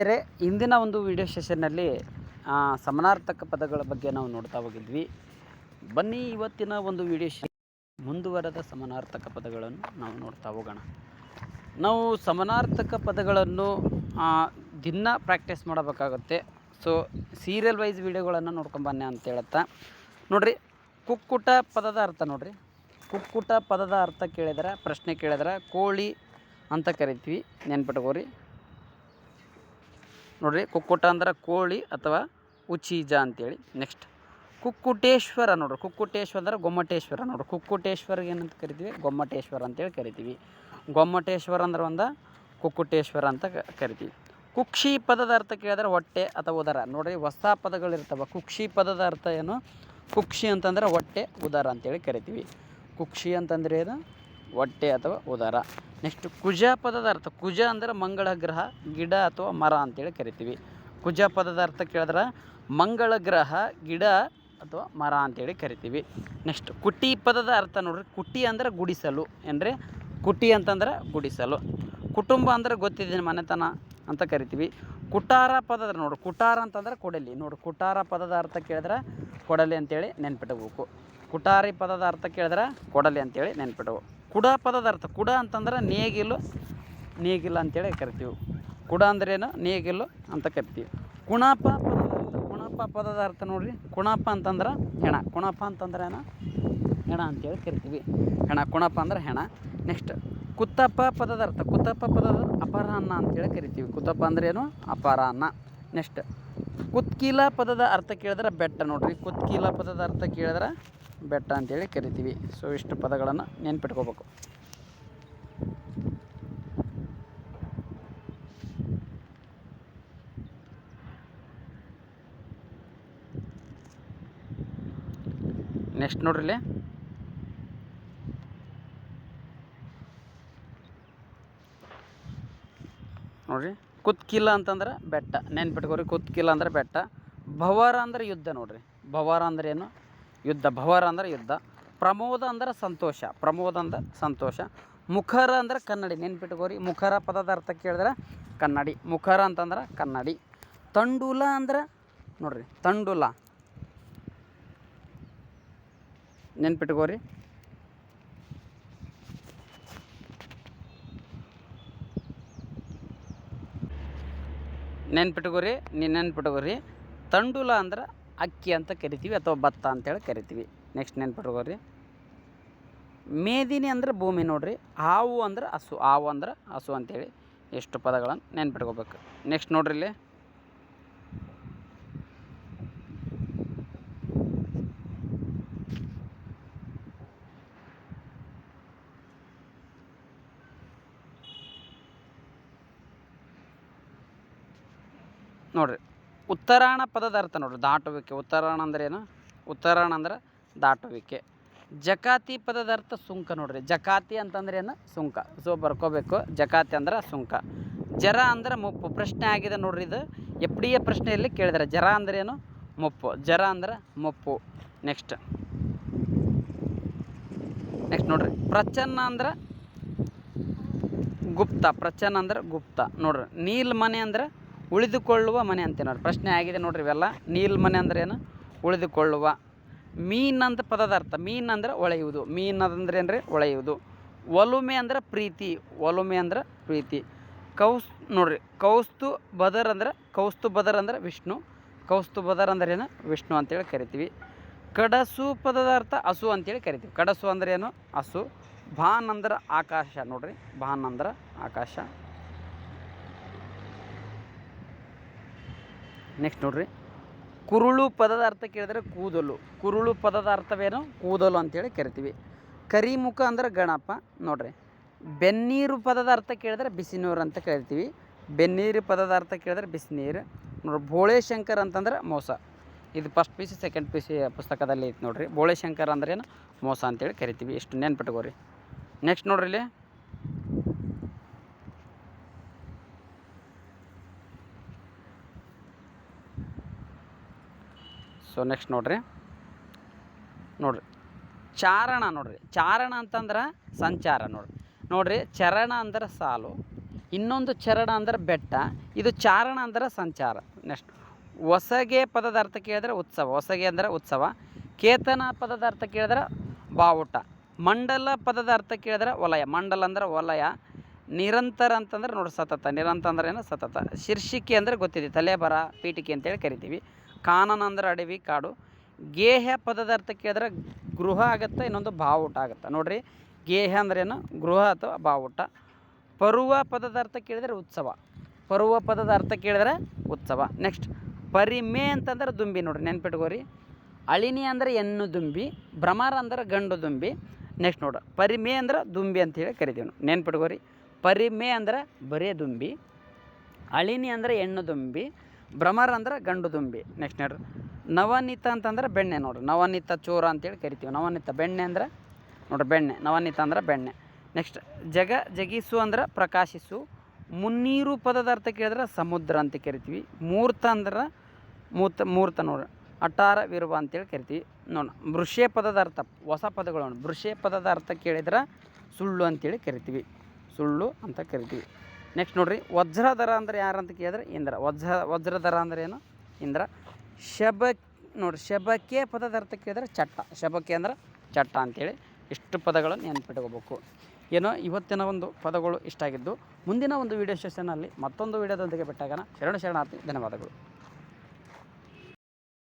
ಅಂದರೆ ಇಂದಿನ ಒಂದು ವಿಡಿಯೋ ಸೆಷನ್ನಲ್ಲಿ ಸಮನಾರ್ಥಕ ಪದಗಳ ಬಗ್ಗೆ ನಾವು ನೋಡ್ತಾ ಹೋಗಿದ್ವಿ. ಬನ್ನಿ ಇವತ್ತಿನ ಒಂದು ವಿಡಿಯೋ ಶೆ ಮುಂದುವರೆದ ಸಮಾನಾರ್ಥಕ ಪದಗಳನ್ನು ನಾವು ನೋಡ್ತಾ ಹೋಗೋಣ. ನಾವು ಸಮಾನಾರ್ಥಕ ಪದಗಳನ್ನು ದಿನ ಪ್ರಾಕ್ಟೀಸ್ ಮಾಡಬೇಕಾಗುತ್ತೆ. ಸೊ ಸೀರಿಯಲ್ ವೈಸ್ ವಿಡಿಯೋಗಳನ್ನು ನೋಡ್ಕೊಂಬನ್ನಿ ಅಂತ ಹೇಳುತ್ತಾ. ನೋಡ್ರಿ, ಕುಕ್ಕುಟ ಪದದ ಅರ್ಥ ನೋಡ್ರಿ. ಕುಕ್ಕುಟ ಪದದ ಅರ್ಥ ಕೇಳಿದ್ರೆ, ಪ್ರಶ್ನೆ ಕೇಳಿದ್ರೆ, ಕೋಳಿ ಅಂತ ಕರಿತೀವಿ. ನೆನ್ಪಿಟ್ಕೋರಿ ನೋಡ್ರಿ, ಕುಕ್ಕುಟ ಅಂದ್ರೆ ಕೋಳಿ ಅಥವಾ ಉಚೀಜ ಅಂತೇಳಿ. ನೆಕ್ಸ್ಟ್ ಕುಕ್ಕುಟೇಶ್ವರ ನೋಡ್ರಿ ಕುಕ್ಕುಟೇಶ್ವರ ಅಂದ್ರೆ ಗೊಮ್ಮಟೇಶ್ವರ ನೋಡ್ರಿ. ಕುಕ್ಕುಟೇಶ್ವರ ಏನಂತ ಕರಿತೀವಿ? ಗೊಮ್ಮಟೇಶ್ವರ ಅಂತೇಳಿ ಕರಿತೀವಿ. ಗೊಮ್ಮಟೇಶ್ವರ ಅಂದ್ರೆ ಒಂದು, ಕುಕ್ಕುಟೇಶ್ವರ ಅಂತ ಕರಿತೀವಿ. ಕುಕ್ಷಿ ಪದದ ಅರ್ಥ ಕೇಳಿದ್ರೆ ಹೊಟ್ಟೆ ಅಥವಾ ಉದರ. ನೋಡ್ರಿ, ಹೊಸ ಪದಗಳಿರ್ತವೆ ಕುಕ್ಷಿ ಪದದ ಅರ್ಥ ಏನು? ಕುಕ್ಷಿ ಅಂತಂದ್ರೆ ಹೊಟ್ಟೆ, ಉದರ ಅಂತೇಳಿ ಕರಿತೀವಿ. ಕುಕ್ಷಿ ಅಂತಂದ್ರೆ ಏನು? ಹೊಟ್ಟೆ ಅಥವಾ ಉದರ. ನೆಕ್ಸ್ಟ್ ಕುಜ ಪದದ ಅರ್ಥ, ಕುಜ ಅಂದರೆ ಮಂಗಳ ಗ್ರಹ, ಗಿಡ ಅಥವಾ ಮರ ಅಂತೇಳಿ ಕರಿತೀವಿ. ಕುಜ ಪದದ ಅರ್ಥ ಕೇಳಿದ್ರೆ, ಮಂಗಳ ಗ್ರಹ, ಗಿಡ ಅಥವಾ ಮರ ಅಂತೇಳಿ ಕರಿತೀವಿ. ನೆಕ್ಸ್ಟ್ ಕುಟಿ ಪದದ ಅರ್ಥ ನೋಡ್ರಿ, ಕುಟಿ ಅಂದ್ರೆ ಗುಡಿಸಲು ಅಂದರೆ ಕುಟಿ ಅಂತಂದ್ರೆ ಗುಡಿಸಲು. ಕುಟುಂಬ ಅಂದ್ರೆ ಗೊತ್ತಿದೆ ಮನೆತನ ಅಂತ ಕರಿತೀವಿ. ಕುಟಾರ ಪದದ ನೋಡ್ರಿ, ಕುಟಾರ ಅಂತಂದ್ರೆ ಕೊಡಲಿ. ನೋಡ್ರಿ, ಕುಟಾರ ಪದದ ಅರ್ಥ ಕೇಳಿದ್ರೆ, ಕೊಡಲಿ ಅಂತೇಳಿ ನೆನ್ಪಿಟ್ಬೇಕು. ಕುಟಾರಿ ಪದದ ಅರ್ಥ ಕೇಳಿದ್ರೆ, ಕೊಡಲಿ ಅಂತೇಳಿ ನೆನ್ಪಿಟ್ಬೇಕು. ಕುಡ ಪದದ ಅರ್ಥ. ಕುಡ ಅಂತಂದ್ರೆ ನೇಗಿಲು ನೇಗಿಲು ಅಂತೇಳಿ ಕರಿತೀವಿ. ಕುಡ ಅಂದ್ರೇನು ನೇಗಿಲು ಅಂತ ಕರಿತೀವಿ. ಕುಣಪ ಪದದ ಅರ್ಥ. ಕುಣಪ ಪದದ ಅರ್ಥ ನೋಡಿರಿ. ಕುಣಪ ಅಂತಂದ್ರೆ ಹೆಣ. ಕುಣಪ ಅಂತಂದ್ರೆ ಏನು? ಹೆಣ ಅಂತೇಳಿ ಕರಿತೀವಿ. ಹೆಣ, ಕುಣಪ ಅಂದ್ರೆ ಹೆಣ. ನೆಕ್ಸ್ಟ್ ಕುತ್ತಪ್ಪ ಪದದ ಅರ್ಥ. ಕುತ್ತಪ್ಪ ಪದದ ಅಪರಾಹ್ನ ಅಂತೇಳಿ ಕರಿತೀವಿ. ಕುತ್ತಪ್ಪ ಅಂದ್ರೆ ಏನು? ಅಪರಾಹ್ನ. ನೆಕ್ಸ್ಟ್ ಕುತ್ಕಿಲ ಪದದ ಅರ್ಥ ಕೇಳಿದ್ರೆ ಬೆಟ್ಟ ನೋಡ್ರಿ. ಕುತ್ಕಿಲ ಪದದ ಅರ್ಥ ಕೇಳಿದ್ರೆ ಬೆಟ್ಟ ಅಂತೇಳಿ ಕರಿತೀವಿ. ಸೊ ಇಷ್ಟು ಪದಗಳನ್ನು ನೆನ್ಪಿಟ್ಕೋಬೇಕು. ನೆಕ್ಸ್ಟ್ ನೋಡ್ರಿ ಇಲ್ಲಿ. ನೋಡ್ರಿ. ಕುತ್ಕಿಲ್ಲ ಅಂತಂದ್ರೆ ಬೆಟ್ಟ. ನೆನ್ಪಿಟ್ಕೋರಿ, ಕುತ್ಕಿಲ್ಲ ಅಂದ್ರೆ ಬೆಟ್ಟ. ಭವಾರ ಅಂದ್ರೆ ಯುದ್ಧ ನೋಡ್ರಿ. ಭವಾರ ಅಂದ್ರೆ ಏನು? ಯುದ್ಧ, ಭವರ ಅಂದ್ರೆ ಯುದ್ಧ, ಪ್ರಮೋದ ಅಂದ್ರೆ ಸಂತೋಷ, ಪ್ರಮೋದ ಅಂದ್ರೆ ಸಂತೋಷ, ಮುಖರ ಅಂದ್ರೆ ಕನ್ನಡಿ ನೆನ್ಪಿಟ್ಕೋರಿ ಮುಖರ ಪದದ ಅರ್ಥ ಕೇಳಿದ್ರೆ ಕನ್ನಡಿ, ಮುಖರ ಅಂತಂದ್ರೆ ಕನ್ನಡಿ. ತಂಡುಲ ಅಂದ್ರೆ, ನೋಡ್ರಿ, ತಂಡುಲ. ನೆನ್ಪಿಟ್ಕೋರಿ ನೆನ್ಪಿಟ್ಕೋರಿ ನೀ ನೆನ್ಪಿಟ್ಕೋರಿ ತಂಡುಲ ಅಂದ್ರೆ ಅಕ್ಕಿ ಅಂತ ಕರಿತೀವಿ ಅಥವಾ ಭತ್ತ ಅಂತೇಳಿ ಕರಿತೀವಿ. ನೆಕ್ಸ್ಟ್ ನೆನ್ಪಿಟ್ಕೋರಿ ಮೇದಿನಿ ಅಂದ್ರೆ ಭೂಮಿ ನೋಡ್ರಿ. ಹಾವು ಅಂದ್ರೆ ಹಸು, ಹಾವು ಅಂದ್ರೆ ಹಸು ಅಂತೇಳಿ ಎಷ್ಟು ಪದಗಳನ್ನು ನೆನ್ಪಿಟ್ಕೋಬೇಕು. ನೆಕ್ಸ್ಟ್ ನೋಡ್ರಿ ಇಲ್ಲಿ. ನೋಡ್ರಿ. ಉತ್ತರಾಯಣ ಪದದ ಅರ್ಥ ನೋಡ್ರಿ, ದಾಟುವಿಕೆ. ಉತ್ತರಾಣ ಏನು? ಉತ್ತರಾಣ ಅಂದ್ರೆ ದಾಟುವಿಕೆ. ಜಕಾತಿ ಪದದ ಅರ್ಥ ಸುಂಕ ನೋಡ್ರಿ. ಜಕಾತಿ ಅಂತಂದ್ರೆ ಏನು? ಸುಂಕ. ಸೊ, ಬರ್ಕೋಬೇಕು. ಜಕಾತಿ ಅಂದ್ರೆ ಸುಂಕ. ಜರ ಅಂದ್ರೆ ಮುಪ್ಪು. ಪ್ರಶ್ನೆ ಆಗಿದೆ ನೋಡ್ರಿ ಇದು. ಎಫ್ ಡಿ ಎ ಪ್ರಶ್ನೆಯಲ್ಲಿ ಕೇಳಿದ್ರೆ. ಜರ ಅಂದ್ರೆ ಏನು? ಮುಪ್ಪು. ಜರ ಅಂದ್ರೆ ಮುಪ್ಪು. ನೆಕ್ಸ್ಟ್ ನೆಕ್ಸ್ಟ್ ನೋಡ್ರಿ. ಪ್ರಚನ್ನ ಅಂದ್ರೆ ಗುಪ್ತ. ಪ್ರಚನ್ನ ಅಂದ್ರೆ ಗುಪ್ತ. ನೋಡ್ರಿ. ನೀಲ್ ಮನೆ ಅಂದ್ರೆ ಉಳಿದುಕೊಳ್ಳುವ ಮನೆ ಅಂತ ನೋಡ್ರಿ ಪ್ರಶ್ನೆ ಆಗಿದೆ ನೋಡ್ರಿ ಇವೆಲ್ಲ. ನೀಲ್ ಮನೆ ಅಂದ್ರೆ ಏನು? ಉಳಿದುಕೊಳ್ಳುವ. ಮೀನ್ ಅಂತ ಪದದ ಅರ್ಥ ಮೀನ್ ಅಂದ್ರೆ ಒಳೆಯುವುದು. ಮೀನ್ ಅದಂದ್ರೆ ರೀ ಒಳೆಯುವುದು. ಒಲುಮೆ ಅಂದ್ರೆ ಪ್ರೀತಿ. ಒಲುಮೆ ಅಂದ್ರೆ ಪ್ರೀತಿ. ಕೌಸ್, ನೋಡ್ರಿ. ಕೌಸ್ತು ಬದರ್ ಅಂದ್ರೆ, ಕೌಸ್ತು ಬದರ್ ಅಂದ್ರೆ ವಿಷ್ಣು. ಕೌಸ್ತು ಬದರ್ ಅಂದ್ರೆ ಏನು? ವಿಷ್ಣು ಅಂತೇಳಿ ಕರಿತೀವಿ. ಕಡಸು ಪದದ ಅರ್ಥ ಹಸು ಅಂತೇಳಿ ಕರಿತೀವಿ. ಕಡಸು ಅಂದ್ರೆ ಏನು? ಹಸು. ಭಾನ್ ಅಂದ್ರೆ ಆಕಾಶ ನೋಡ್ರಿ. ಭಾನ್ ಅಂದ್ರೆ ಆಕಾಶ. ನೆಕ್ಸ್ಟ್ ನೋಡ್ರಿ. ಕುರುಳು ಪದದ ಅರ್ಥ ಕೇಳಿದ್ರೆ ಕೂದಲು. ಕುರುಳು ಪದದ ಅರ್ಥವೇನು? ಕೂದಲು ಅಂತೇಳಿ ಕರಿತೀವಿ. ಕರಿಮುಖ ಅಂದ್ರೆ ಗಣಪ. ನೋಡ್ರಿ. ಬೆನ್ನೀರು ಪದದ ಅರ್ಥ ಕೇಳಿದ್ರೆ ಬಿಸಿನೀರು ಅಂತ ಕರಿತೀವಿ. ಬೆನ್ನೀರು ಪದದ ಅರ್ಥ ಕೇಳಿದ್ರೆ ಬಿಸಿನೀರು. ನೋಡ್ರಿ ಬೋಳೆ ಶಂಕರ್ ಅಂತಂದ್ರೆ ಮೋಸ. ಇದು first P C second P C ಪುಸ್ತಕದಲ್ಲಿ ಐತೆ ನೋಡ್ರಿ. ಬೋಳೆ ಶಂಕರ್ ಅಂದ್ರೆ ಏನು? ಮೋಸ ಅಂತೇಳಿ ಕರಿತೀವಿ. ಇಷ್ಟು ನೆನ್ಪಿಟ್ಕೋರಿ ನೆಕ್ಸ್ಟ್ ನೋಡ್ರಿ ಇಲ್ಲಿ. ಸೊ ನೆಕ್ಸ್ಟ್ ನೋಡ್ರಿ. ನೋಡ್ರಿ. ಚಾರಣ ನೋಡ್ರಿ. ಚಾರಣ ಅಂತಂದ್ರೆ ಸಂಚಾರ ನೋಡ್ರಿ. ನೋಡ್ರಿ, ಚರಣ ಅಂದ್ರೆ ಸಾಲು, ಇನ್ನೊಂದು ಚರಣ ಅಂದ್ರೆ ಬೆಟ್ಟ, ಇದು ಚಾರಣ ಅಂದ್ರೆ ಸಂಚಾರ. ನೆಕ್ಸ್ಟ್ ಹೊಸಗೆ ಪದದ ಅರ್ಥ ಕೇಳಿದ್ರೆ ಉತ್ಸವ, ಹೊಸಗೆ ಅಂದರೆ ಉತ್ಸವ, ಕೇತನ ಪದದ ಅರ್ಥ ಕೇಳಿದ್ರೆ ಬಾವುಟ, ಮಂಡಲ ಪದದ ಅರ್ಥ ಕೇಳಿದ್ರೆ ವಲಯ, ಮಂಡಲ ಅಂದ್ರೆ ವಲಯ, ನಿರಂತರ ಅಂತಂದ್ರೆ ನೋಡಿ ಸತತ, ನಿರಂತರ ಅಂದ್ರೆ ಏನು ಸತತ, ಶೀರ್ಷಿಕೆ ಅಂದರೆ ಗೊತ್ತಿದೆ ತಲೆ ಬರ ಪೀಠಿಕೆ ಅಂತೇಳಿ ಕರಿತೀವಿ. ಕಾನನ ಅಂದ್ರೆ ಅಡವಿ ಕಾಡು. ಗೇಹ ಪದದ ಅರ್ಥ ಕೇಳಿದ್ರೆ ಗೃಹ ಆಗುತ್ತೆ, ಇನ್ನೊಂದು ಬಾವುಟ ಆಗುತ್ತೆ. ನೋಡ್ರಿ ಗೇಹ ಅಂದ್ರೇನು ಗೃಹ ಅಥವಾ ಬಾವುಟ ಪರ್ವ ಪದದ ಅರ್ಥ ಕೇಳಿದರೆ ಉತ್ಸವ. ಪರ್ವ ಪದದ ಅರ್ಥ ಕೇಳಿದ್ರೆ ಉತ್ಸವ. ನೆಕ್ಸ್ಟ್ ಪರಿಮೆ ಅಂತಂದ್ರೆ ದುಂಬಿ. ನೋಡ್ರಿ, ನೆನ್ಪಿಟ್ಕೋರಿ. ಅಳಿನಿ ಅಂದ್ರೆ ಹೆಣ್ಣು ದುಂಬಿ, ಭ್ರಮರ ಅಂದ್ರೆ ಗಂಡು ದುಂಬಿ. ನೆಕ್ಸ್ಟ್ ನೋಡ್ರಿ, ಪರಿಮೆ ಅಂದ್ರೆ ದುಂಬಿ ಅಂತೇಳಿ ಕರಿತೀವಿ ನಾವು. ನೆನ್ಪಿಟ್ಕೋರಿ. ಪರಿಮೆ ಅಂದ್ರೆ ಬರೇ ದುಂಬಿ. ಅಳಿನಿ ಅಂದ್ರೆ ಹೆಣ್ಣು ದುಂಬಿ. ಭ್ರಮರ ಅಂದ್ರೆ ಗಂಡು ದುಂಬಿ. ನೆಕ್ಸ್ಟ್ ನೋಡ್ರಿ. ನವನೀತ ಅಂತಂದ್ರೆ ಬೆಣ್ಣೆ ನೋಡ್ರಿ. ನವನೀತ ಚೋರ ಅಂತೇಳಿ ಕರಿತೀವಿ. ನವನೀತ ಬೆಣ್ಣೆ ಅಂದ್ರೆ ನೋಡ್ರಿ ಬೆಣ್ಣೆ. ನವನೀತ ಅಂದ್ರೆ ಬೆಣ್ಣೆ. ನೆಕ್ಸ್ಟ್ ಜಗ ಜಗಿಸು ಅಂದ್ರೆ ಪ್ರಕಾಶಿಸು. ಮುನ್ನೀರು ಪದದ ಅರ್ಥ ಕೇಳಿದ್ರೆ ಸಮುದ್ರ ಅಂತ ಕರಿತೀವಿ. ಮೂರ್ತ ಅಂದ್ರೆ ಮೂರ್ತ ಮೂರ್ತ ನೋಡ್ರಿ. ಅಟಾರ ವಿರುವ ಅಂತೇಳಿ ಕರಿತೀವಿ. ನೋಡ ಬೃಷೇ ಪದದ ಅರ್ಥ, ಹೊಸ ಪದಗಳು ವೃಷೆ ಪದದ ಅರ್ಥ ಕೇಳಿದ್ರೆ ಸುಳ್ಳು ಅಂತೇಳಿ ಕರಿತೀವಿ. ಸುಳ್ಳು ಅಂತ ಕರಿತೀವಿ. ನೆಕ್ಸ್ಟ್ ನೋಡ್ರಿ ವಜ್ರಧರ ಅಂದ್ರೆ ಯಾರಂತ ಕೇಳಿದ್ರೆ ಇಂದ್ರ. ವಜ್ರ ವಜ್ರಧರ ಅಂದರೆ ಏನು? ಇಂದ್ರ. ಶಬ, ನೋಡ್ರಿ ಶಬಕೆ ಪದದ ಅರ್ಥ ಕೇಳಿದ್ರೆ ಚಟ್ಟ. ಶಬಕೆ ಅಂದ್ರೆ ಚಟ್ಟ ಅಂತೇಳಿ ಇಷ್ಟು ಪದಗಳನ್ನು ನೆನ್ಪಿಟ್ಕೋಬೇಕು. ಏನೋ ಇವತ್ತಿನ ಒಂದು ಪದಗಳು ಇಷ್ಟ ಆಗಿದ್ದು, ಮುಂದಿನ ಒಂದು ವೀಡಿಯೋ ಸೆಷನಲ್ಲಿ ಮತ್ತೊಂದು ವೀಡಿಯೋದೊಂದಿಗೆ ಬಿಟ್ಟಾಗನ ಶರಣ ಶರಣಾರ್ಥಿ. ಧನ್ಯವಾದಗಳು.